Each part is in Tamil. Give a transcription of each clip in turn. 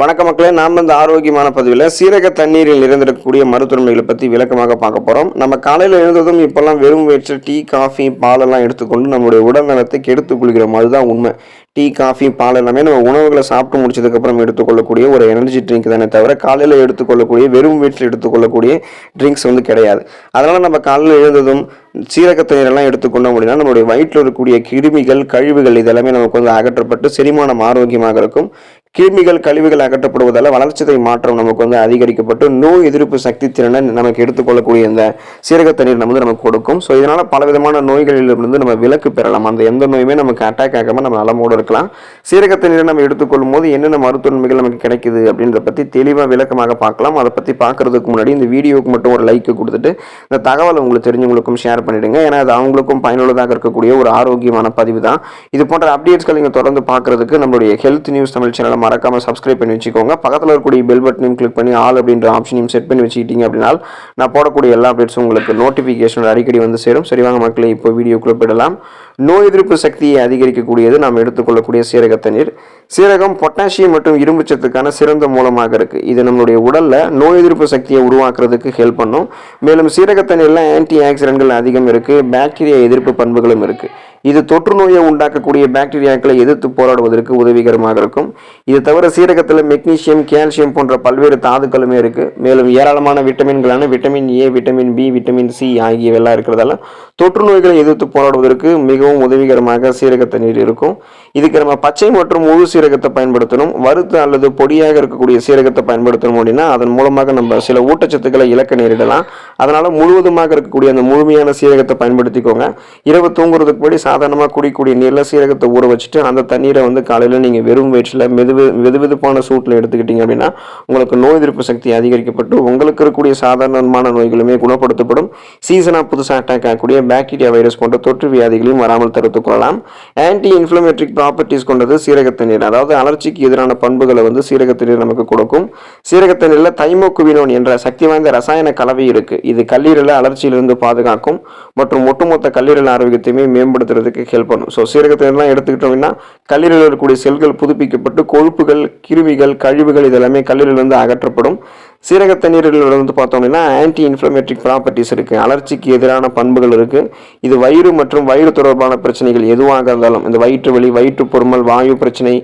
வணக்க மக்களே நாம் இந்த ஆரோக்கியமான பதிவில் சீரக தண்ணீரில் இருந்திருக்கக்கூடிய மருத்துவமைகளை பற்றி விளக்கமாக பார்க்க போகிறோம் நம்ம காலையில் எழுந்ததும் இப்போல்லாம் வெறும் வயிற்று டீ காஃபி பாலெல்லாம் எடுத்துக்கொண்டு நம்மளுடைய உடல் நலத்தை கெடுத்துக் கொள்கிறோம் அதுதான் உண்மை. டீ காஃபி பால் எல்லாமே நம்ம உணவுகளை சாப்பிட்டு முடிச்சதுக்கப்புறம் எடுத்துக்கொள்ளக்கூடிய ஒரு எனர்ஜி ட்ரிங்க் தானே தவிர காலையில் எடுத்துக்கொள்ளக்கூடிய வெறும் வீட்டில் எடுத்துக்கொள்ளக்கூடிய ட்ரிங்க்ஸ் வந்து கிடையாது. அதனால் நம்ம காலையில் எழுந்ததும் சீரக தண்ணீரெல்லாம் எடுத்துக்கொண்டோம் அப்படின்னா நம்மளுடைய வயிற்றில் இருக்கக்கூடிய கிருமிகள் கழிவுகள் இதெல்லாமே நமக்கு வந்து அகற்றப்பட்டு செரிமானம் ஆரோக்கியமாக இருக்கும். கிருமிகள் கழிவுகள் அகற்றப்படுவதால் வளர்ச்சிதை மாற்றம் நமக்கு வந்து அதிகரிக்கப்பட்டு நோய் எதிர்ப்பு சக்தி திறனை நமக்கு எடுத்துக்கொள்ளக்கூடிய இந்த சீரக தண்ணீர் நம்ம வந்து நமக்கு கொடுக்கும். ஸோ இதனால் பலவிதமான நோய்களிலிருந்து நம்ம விலக்கு பெறலாம். அந்த எந்த நோயுமே நமக்கு அட்டாக் ஆகாமல் நம்ம நலமோடு இருக்கலாம் சீரகத்தை தண்ணீரை நம்ம எடுத்துக்கொள்ளும் போது என்னென்ன மருத்துவன்மைகள் நமக்கு கிடைக்குது அப்படின்றத பற்றி தெளிவாக விளக்கமாக பார்க்கலாம். அதை பற்றி பார்க்குறதுக்கு முன்னாடி இந்த வீடியோவுக்கு மட்டும் ஒரு லைக் கொடுத்துட்டு இந்த தகவலை உங்களுக்கு தெரிஞ்சவங்களுக்கும் ஷேர் பண்ணிவிடுங்க ஏன்னா அது அவங்களுக்கும் பயனுள்ளதாக இருக்கக்கூடிய ஒரு ஆரோக்கியமான பதிவு தான். இது போன்ற அப்டேட்ஸ்களை நீங்கள் தொடர்ந்து பார்க்குறதுக்கு நம்மளுடைய ஹெல்த் நியூஸ் தமிழ் சேனலை மறக்காமல் சப்ஸ்கிரைப் பண்ணி வச்சுக்கோங்க. பக்கத்தில் இருக்கக்கூடிய பெல் பட்டனையும் கிளிக் பண்ணி ஆல் அப்படின்ற ஆப்ஷனையும் செட் பண்ணி வச்சுக்கிட்டீங்க அப்படின்னா நான் போடக்கூடிய எல்லா அப்டேட்ஸும் உங்களுக்கு நோட்டிஃபிகேஷன் அடிக்கடி வந்து சேரும். சரிவாங்க மக்களை இப்போ வீடியோக்குள்ள போயிடலாம். நோய் எதிர்ப்பு சக்தியை அதிகரிக்கக்கூடியது நாம் எடுத்துக்கொள்ள கொள்ளக்கூடிய சீரக தண்ணீர் சீரகம் பொட்டாசியம் மற்றும் இரும்பு சத்துக்கான சிறந்த மூலமாக இருக்கு. இது நம்மளுடைய உடலில் நோய் எதிர்ப்பு சக்தியை உருவாக்குறதுக்கு ஹெல்ப் பண்ணும். மேலும் சீரக தண்ணீரில் ஆன்டி ஆக்சிடென்ட்கள் அதிகம் இருக்கு. பாக்டீரியா எதிர்ப்பு பண்புகளும் இருக்கு. இது தொற்று நோயை உண்டாக்கக்கூடிய பாக்டீரியாக்களை எதிர்த்து போராடுவதற்கு உதவிகரமாக இருக்கும். இது தவிர சீரகத்தில் மெக்னீசியம் கால்சியம் போன்ற பல்வேறு தாதுக்களுமே இருக்குது மேலும் ஏராளமான விட்டமின்களான vitamin A vitamin B vitamin C ஆகியவெல்லாம் இருக்கிறதால தொற்று நோய்களை எதிர்த்து போராடுவதற்கு மிகவும் உதவிகரமாக சீரக தண்ணீர் இருக்கும். இதுக்கு நம்ம பச்சை மற்றும் முழு சீரகத்தை பயன்படுத்தணும். வறுத்து அல்லது பொடியாக இருக்கக்கூடிய சீரகத்தை பயன்படுத்தணும் அப்படின்னா அதன் மூலமாக நம்ம சில ஊட்டச்சத்துக்களை இலக்க நேரிடலாம். அதனால் முழுவதுமாக இருக்கக்கூடிய அந்த முழுமையான சீரகத்தை பயன்படுத்திக்கோங்க. இரவு தூங்குறதுக்கு முன்னாடி சாதாரணமாக குடிக்கூடிய நீரில் சீரகத்தை ஊற வச்சுட்டு அந்த தண்ணீரை வந்து காலையில் நீங்கள் வெறும் வயிற்றில் மெதுவு வெதுவெதுப்பான சூட்டில் எடுத்துக்கிட்டீங்க அப்படின்னா உங்களுக்கு நோய் எதிர்ப்பு சக்தி அதிகரிக்கப்பட்டு உங்களுக்கு இருக்கக்கூடிய சாதாரணமான நோய்களுமே குணப்படுத்தப்படும். சீசனாக புதுசாக அட்டாக் ஆகக்கூடிய பாக்டீரியா வைரஸ் போன்ற தொற்று வியாதிகளையும் வராமல் தடுத்துக் கொள்ளலாம். ஆன்டி இன்ஃப்ளமேட்ரிக் ப்ராப்பர்ட்டிஸ் கொண்டது சீரக நீர். அதாவது அலர்ச்சிக்கு எதிரான பண்புகளை வந்து சீரக நீர் நமக்கு கொடுக்கும். சீரக தண்ணீரில் தைமோக்குவினோன் என்ற சக்தி வாய்ந்த ரசாயன கலவை இருக்குது இது கல்லீரலை அலர்ச்சியிலிருந்து பாதுகாக்கும் மற்றும் ஒட்டுமொத்த கல்லீரல் ஆரோக்கியத்தையுமே மேம்படுத்துறதுக்கு ஹெல்ப் பண்ணும். ஸோ சீரகத்திலாம் எடுத்துக்கிட்டோம்னா கல்லீரலில் இருக்கக்கூடிய செல்கள் புதுப்பிக்கப்பட்டு கொழுப்புகள் கிருமிகள் கழிவுகள் இதெல்லாமே கல்லீரலிருந்து அகற்றப்படும். சீரக தண்ணீரில் வந்து பார்த்தோம் அப்படின்னா ஆன்டி இன்ஃப்ளமேட்ரிக் ப்ராப்பர்ட்டிஸ் இருக்குது அலர்ச்சிக்கு எதிரான பண்புகள் இருக்குது இது வயிறு மற்றும் வயிறு தொடர்பான பிரச்சனைகள் எதுவாக இருந்தாலும் இந்த வயிற்று வலி வயிற்று பொருமல் வாயு பிரச்சனை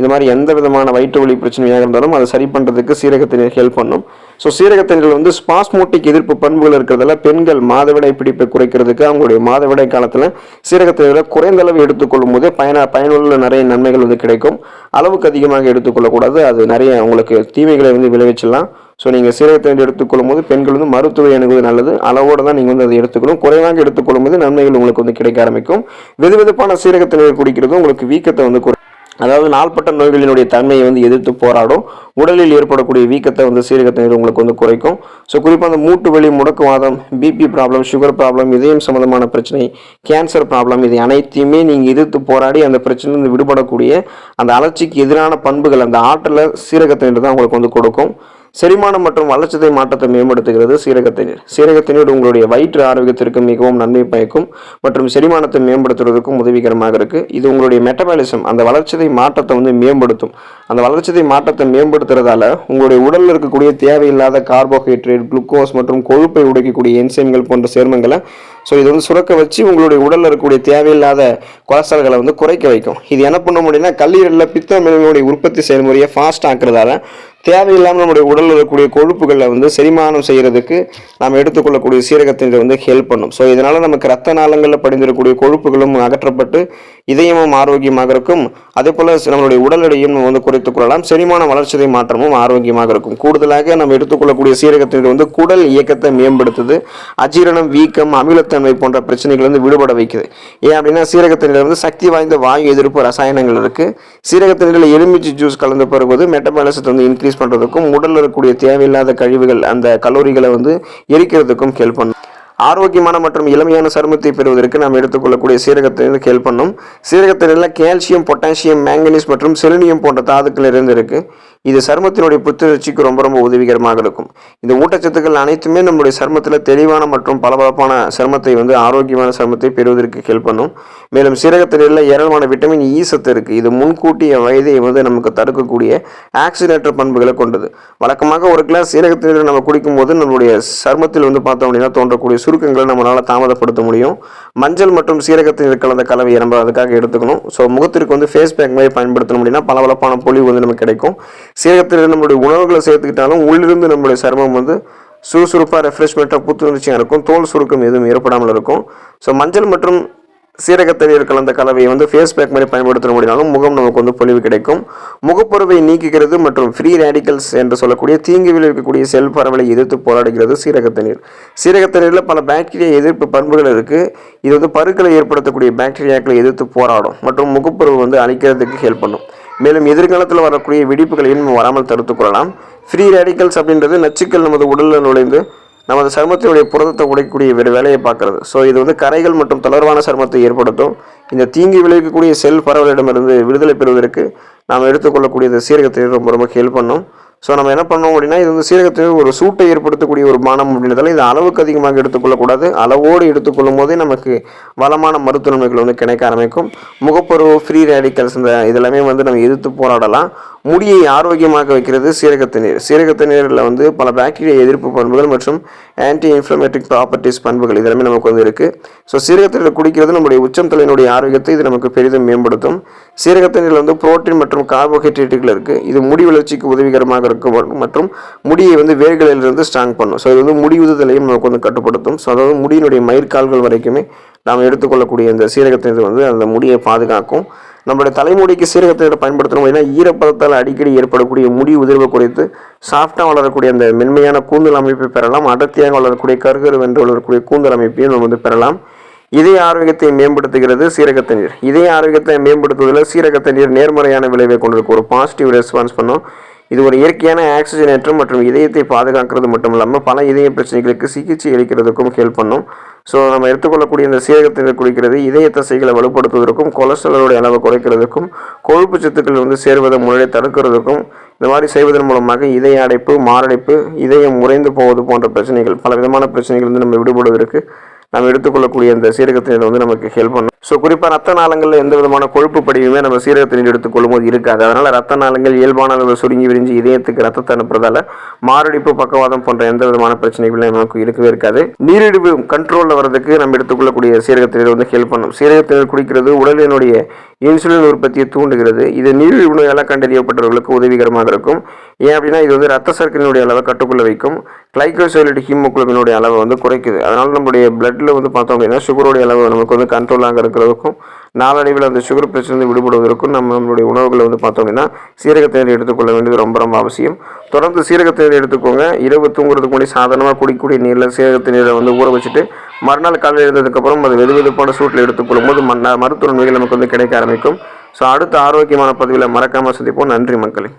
இது மாதிரி எந்த விதமான வயிற்று வலி பிரச்சனையாக இருந்தாலும் அதை சரி பண்ணுறதுக்கு சீரக தண்ணீர் ஹெல்ப் பண்ணும். ஸோ சீரக வந்து ஸ்பாஸ்மோட்டிக் எதிர்ப்பு பண்புகள் இருக்கிறதால பெண்கள் மாதவிடாய் பிடிப்பை குறைக்கிறதுக்கு அவங்களுடைய மாதவிடாய் காலத்தில் சீரக குறைந்த அளவு எடுத்துக்கொள்ளும் போது பயன பயனுள்ள நிறைய நன்மைகள் வந்து கிடைக்கும். அளவுக்கு அதிகமாக எடுத்துக்கொள்ளக்கூடாது. அது நிறைய உங்களுக்கு தீமைகளை வந்து விளைவிச்சிடலாம். ஸோ நீங்கள் சீரக எடுத்துக்கொள்ளும் போது பெண்கள் வந்து மருத்துவ அணுகுவது நல்லது. அளவோடு தான் நீங்கள் வந்து அதை எடுத்துக்கணும். குறைவாக எடுத்துக்கொள்ளும் போது நன்மைகள் உங்களுக்கு வந்து கிடைக்க ஆரம்பிக்கும். வெது வெதுப்பான சீரக குடிக்கிறது உங்களுக்கு வீக்கத்தை வந்து குறை அதாவது நாள்பட்ட நோய்களினுடைய தன்மையை வந்து எதிர்த்து போராடும். உடலில் ஏற்படக்கூடிய வீக்கத்தை வந்து சீரகத்தை உங்களுக்கு வந்து குறைக்கும். ஸோ குறிப்பாக அந்த மூட்டு வலி முடக்குவாதம் பிபி ப்ராப்ளம் சுகர் ப்ராப்ளம் இதயம் சம்மந்தமான பிரச்சனை கேன்சர் ப்ராப்ளம் இது அனைத்தையுமே நீங்கள் எதிர்த்து போராடி அந்த பிரச்சனையிலிருந்து விடுபடக்கூடிய அந்த அலர்ச்சிக்கு எதிரான பண்புகள் அந்த ஆற்றலை சீரக தான் உங்களுக்கு வந்து கொடுக்கும். செரிமானம் மற்றும் வளர்ச்சிதை மாற்றத்தை மேம்படுத்துகிறது சீரகத்தினர் சீரகத்தினர் உங்களுடைய வயிற்று ஆரோக்கியத்திற்கு மிகவும் நன்மை பயக்கும் மற்றும் செரிமானத்தை மேம்படுத்துவதற்கும் உதவிகரமாக இருக்கு. இது உங்களுடைய மெட்டபாலிசம் அந்த வளர்ச்சிதை மாற்றத்தை வந்து மேம்படுத்தும். அந்த வளர்ச்சிதை மாற்றத்தை மேம்படுத்துறதால உங்களுடைய உடலில் இருக்கக்கூடிய தேவையில்லாத கார்போஹைட்ரேட் குளுக்கோஸ் மற்றும் கொழுப்பை உடைக்கக்கூடிய என்சைம்கள் போன்ற சேர்மங்களை ஸோ இது வந்து சுரக்க வச்சு உங்களுடைய உடலில் இருக்கக்கூடிய தேவையில்லாத கொலஸ்ட்ரால்களை வந்து குறைக்க வைக்கும். இது என்ன பண்ண முடியும்னா கல்லீரலில் பித்தமிழ்களுடைய உற்பத்தி செயல்முறையை ஃபாஸ்ட் ஆக்குறதால தேவையில்லாமல் நம்முடைய உடலில் இருக்கக்கூடிய கொழுப்புகளை வந்து செரிமானம் செய்கிறதுக்கு நாம் எடுத்துக்கொள்ளக்கூடிய சீரகத்தின் வந்து ஹெல்ப் பண்ணும். ஸோ இதனால் நமக்கு ரத்த நாளங்களில் படிந்திருக்கக்கூடிய கொழுப்புகளும் அகற்றப்பட்டு இதயமும் ஆரோக்கியமாக இருக்கும். அதே போல் நம்மளுடைய உடல் எடையும் நம்ம வந்து குறைத்துக் கொள்ளலாம். செரிமான வளர்ச்சிதை மாற்றமும் ஆரோக்கியமாக இருக்கும். கூடுதலாக நம்ம எடுத்துக்கொள்ளக்கூடிய சீரகத்தின் வந்து குடல் இயக்கத்தை மேம்படுத்துது. அஜீரணம் வீக்கம் அமிலத்தன்மை போன்ற பிரச்சனைகள் வந்து விடுபட வைக்குது. ஏன் அப்படின்னா சீரகத்தினில் வந்து சக்தி வாய்ந்த வாயு எதிர்ப்பு ரசாயனங்கள் இருக்குது சீரகத்தினில் எலுமிச்சை ஜூஸ் கலந்து பிறகு மெட்டபாலிசத்தை வந்து இன்க்ரீஸ் பண்ணுறதுக்கும் உடலில் இருக்கக்கூடிய தேவையில்லாத கழிவுகள் அந்த கலோரிகளை வந்து எரிக்கிறதுக்கும் ஹெல்ப் பண்ணும். ஆரோக்கியமான மற்றும் இளமையான சருமத்தை பெறுவதற்கு நாம் எடுத்துக்கொள்ளக்கூடிய சீரகத்திலிருந்து ஹெல்ப் பண்ணும். சீரகத்தினில் கால்சியம் பொட்டாசியம் மேங்கனீஸ் மற்றும் செலினியம் போன்ற தாதுக்கள் இருந்து இருக்குது இது சருமத்தினுடைய புத்துணர்ச்சிக்கு ரொம்ப ரொம்ப உதவிகரமாக இருக்கும். இந்த ஊட்டச்சத்துக்கள் அனைத்துமே நம்முடைய சருமத்தில் தெளிவான மற்றும் பளபளப்பான சருமத்தை வந்து ஆரோக்கியமான சருமத்தை பெறுவதற்கு ஹெல்ப் பண்ணும். மேலும் சீரகத்தில் உள்ள ஏராளமான விட்டமின் ஈ e சத்து இருக்குது இது முன்கூட்டிய வயதை வந்து நமக்கு தடுக்கக்கூடிய ஆக்சிடேட்டர் பண்புகளை கொண்டது. வழக்கமாக ஒரு கிளாஸ் சீரகத்தில் நம்ம குடிக்கும்போது நம்மளுடைய சருமத்தில் வந்து பார்த்தோம் அப்படின்னா தோன்றக்கூடிய சுருக்கங்களை நம்மளால் தாமதப்படுத்த முடியும். மஞ்சள் மற்றும் சீரகத்தில் கலந்த கலவையை நம்ம அதுக்காக எடுத்துக்கணும். ஸோ முகத்திற்கு வந்து ஃபேஸ் பேக் மாதிரி பயன்படுத்தணும் அப்படின்னா பளபளப்பான பொலிவு வந்து நமக்கு கிடைக்கும். சீரகத்தில் நம்மளுடைய உணவுகளை சேர்த்துக்கிட்டாலும் உள்ளிருந்து நம்மளுடைய சருமம் வந்து சுறுசுறுப்பாக ரெஃப்ரெஷ்மெண்ட்டாக புத்துணர்ச்சியாக இருக்கும். தோல் சுருக்கம் எதுவும் ஏற்படாமல் இருக்கும். ஸோ மஞ்சள் மற்றும் சீரகத்தண்ணீர் கலந்த கலவையை வந்து ஃபேஸ் பேக் மாதிரி பயன்படுத்த முடியினாலும் முகம் நமக்கு வந்து பொலிவு கிடைக்கும். முகப்பருவை நீக்குகிறது மற்றும் ஃப்ரீ ரேடிக்கல்ஸ் என்று சொல்லக்கூடிய தீங்கு விளைவிக்கக்கூடிய செல் பரவலை எதிர்த்து போராடுகிறது சீரகத்தண்ணீர் சீரகத்தண்ணீரில் பல பாக்டீரியா எதிர்ப்பு பண்புகள் இருக்குது இது வந்து பருக்களை ஏற்படுத்தக்கூடிய பாக்டீரியாக்களை எதிர்த்து போராடும் மற்றும் முகப்பருவை வந்து அழிக்கிறதுக்கு ஹெல்ப் பண்ணும். மேலும் எதிர்காலத்தில் வரக்கூடிய வெடிப்புகளையும் நம்ம வராமல் தடுத்துக்கொள்ளலாம் ஃப்ரீ ரேடிக்கல்ஸ் அப்படின்றது நச்சுக்கள் நமது உடலில் நுழைந்து நமது சருமத்தினுடைய புரதத்தை உடைக்கக்கூடிய வேறு வேலையை பார்க்குறது. ஸோ இது வந்து கரைகள் மற்றும் தளர்வான சருமத்தை ஏற்படுத்தும். இந்த தீங்கு விளைவிக்கக்கூடிய செல் பரவலிடமிருந்து விடுதலை பெறுவதற்கு நாம் எடுத்துக்கொள்ளக்கூடிய இந்த சீரகத்தை ரொம்ப ரொம்ப ஹெல்ப் பண்ணும். ஸோ நம்ம என்ன பண்ணோம் அப்படின்னா இது வந்து சீரகத்தில் ஒரு சூட்டை ஏற்படுத்தக்கூடிய ஒரு பானம் அப்படின்றதால இது அளவுக்கு அதிகமாக எடுத்துக்கொள்ளக்கூடாது. அளவோடு எடுத்துக்கொள்ளும் போதே நமக்கு வளமான மருத்துவ நன்மைகள் வந்து கிடைக்க ஆரம்பிக்கும். முகப்பருவ ஃப்ரீ ரேடிக்கல்ஸ் இந்த இதெல்லாமே வந்து நம்ம எதிர்த்து போராடலாம். முடியை ஆரோக்கியமாக வைக்கிறது சீரகத்து நீர். சீரகத்து நீரில் வந்து பல பாக்டீரியா எதிர்ப்பு பண்புகள் மற்றும் ஆன்டி இன்ஃப்ளமேட்டிக் ப்ராப்பர்ட்டிஸ் பண்புகள் இதெல்லாமே நமக்கு வந்து இருக்குது ஸோ சீரகத்தில் குடிக்கிறது நம்முடைய உச்சம் தலையினுடைய ஆரோக்கியத்தை இது நமக்கு பெரிதும் மேம்படுத்தும். சீரகத்து நீரில் வந்து புரோட்டீன் மற்றும் கார்போஹைட்ரேட்டுகள் இருக்குது இது முடி வளர்ச்சிக்கு உதவிகரமாக இருக்கும் மற்றும் முடியை வந்து வேர்களிலிருந்து ஸ்ட்ராங் பண்ணும். ஸோ இது வந்து முடி உதுதலையும் நமக்கு வந்து கட்டுப்படுத்தும். ஸோ அதாவது முடியினுடைய மயிர்கால்கள் வரைக்குமே நாம் எடுத்துக்கொள்ளக்கூடிய இந்த சீரகத்தினர் வந்து அந்த முடியை பாதுகாக்கும். நம்மளுடைய தலைமுடிக்கு சீரகத்தை பயன்படுத்தணும் அப்படின்னா ஈரப்பதத்தால் அடிக்கடி ஏற்படக்கூடிய முடி உதிர்வை குறைத்து சாஃப்டாக வளரக்கூடிய அந்த மென்மையான கூந்தல் அமைப்பை பெறலாம். அடர்த்தியாக வளரக்கூடிய கருகரு வென்று வளரக்கூடிய கூந்தல் அமைப்பையும் நம்ம வந்து பெறலாம். இதய ஆரோக்கியத்தை மேம்படுத்துகிறது சீரகத்த நீர். இதய ஆரோக்கியத்தை மேம்படுத்துவதில் சீரகத்த நீர் நேர்மறையான விளைவை கொண்டிருக்கும் ஒரு பாசிட்டிவ் ரெஸ்பான்ஸ் பண்ணும். இது ஒரு இயற்கையான ஆக்சிஜனேற்றம் மற்றும் இதயத்தை பாதுகாக்கிறது மட்டும் இல்லாமல் பல இதய பிரச்சனைகளுக்கு சிகிச்சை அளிக்கிறதுக்கும் ஹெல்ப் பண்ணும். ஸோ நம்ம எடுத்துக்கொள்ளக்கூடிய இந்த சீரகத்தை குடிக்கிறது இதய தசைகளை வலுப்படுத்துவதற்கும் கொலஸ்ட்ராலோடைய அளவை குறைக்கிறதுக்கும் கொழுப்பு சத்துக்கள் வந்து சேர்வதை முன்னாடி தடுக்கிறதுக்கும் இந்த மாதிரி செய்வதன் மூலமாக இதய அடைப்பு மாரடைப்பு இதயம் உறைந்து போவது போன்ற பிரச்சனைகள் பல விதமான பிரச்சனைகள் வந்து நம்ம விடுபடுவதற்கு நம்ம எடுத்துக்கொள்ளக்கூடிய இந்த சீரகத்தினர் வந்து நமக்கு ஹெல்ப் பண்ணும். ஸோ குறிப்பாக ரத்த நாளங்களில் எந்த விதமான கொழுப்பு படிவுமே நம்ம சீரகத்தினர் எடுத்துக்கொள்ளும் போது இருக்காது. அதனால் ரத்த நாளங்கள் இயல்பான அளவு சுருங்கி விரிஞ்சு இதயத்துக்கு ரத்தத்தை அனுப்புறதால மாரடைப்பு பக்கவாதம் போன்ற எந்த விதமான பிரச்சனைகளும் நமக்கு இருக்கவே இருக்காது. நீரிழிவு கண்ட்ரோலில் வரதுக்கு நம்ம எடுத்துக்கொள்ளக்கூடிய சீரகத்தினர் வந்து ஹெல்ப் பண்ணும். சீரகத்தினர் குடிக்கிறது உடலினுடைய இன்சுலின் உற்பத்தியை தூண்டுகிறது. இது நீரிழிவு நோயால் கண்டறியப்பட்டவர்களுக்கு உதவிகரமாக இருக்கும். ஏன் அப்படின்னா இது வந்து ரத்த சர்க்கரையினுடைய அளவை கட்டுக்குள்ள வைக்கும். கிளைக்கோசைலட் ஹீமோக்ளோபினுடைய அளவை வந்து குறைக்குது. அதனால் நம்மளுடைய பிளட்டில் வந்து பார்த்தோம் அப்படின்னா சுகருடைய அளவு நமக்கு வந்து கண்ட்ரோலாக இருக்கிறதுக்கும் நாளடைவில் அந்த சுகர் பிரச்சனை விடுபடுவதற்கும் நம்ம நம்மளுடைய உணவுகளை வந்து பார்த்தோம் அப்படின்னா சீரகத்தேநீர் எடுத்துக்கொள்ள வேண்டியது ரொம்ப ரொம்ப அவசியம். தொடர்ந்து சீரகத்தேநீர் எடுத்துக்கோங்க. இரவு தூங்குறதுக்கு முன்னாடி சாதாரணமாக குடிக்கக்கூடிய நீரில் சீரகத்தேநீரை வந்து ஊற வச்சுட்டு மறுநாள் காலையில் எழுந்ததுக்கப்புறம் அது வெது வெதுப்பான சூட்டில் எடுத்துக்கொள்ளும் போது மன்ன மருத்துவ நன்மைகள் நமக்கு வந்து கிடைக்க ஆரம்பிக்கும். ஸோ அடுத்த ஆரோக்கியமான பதிவில் மறக்காமல் சந்திப்போம். நன்றி மக்களே.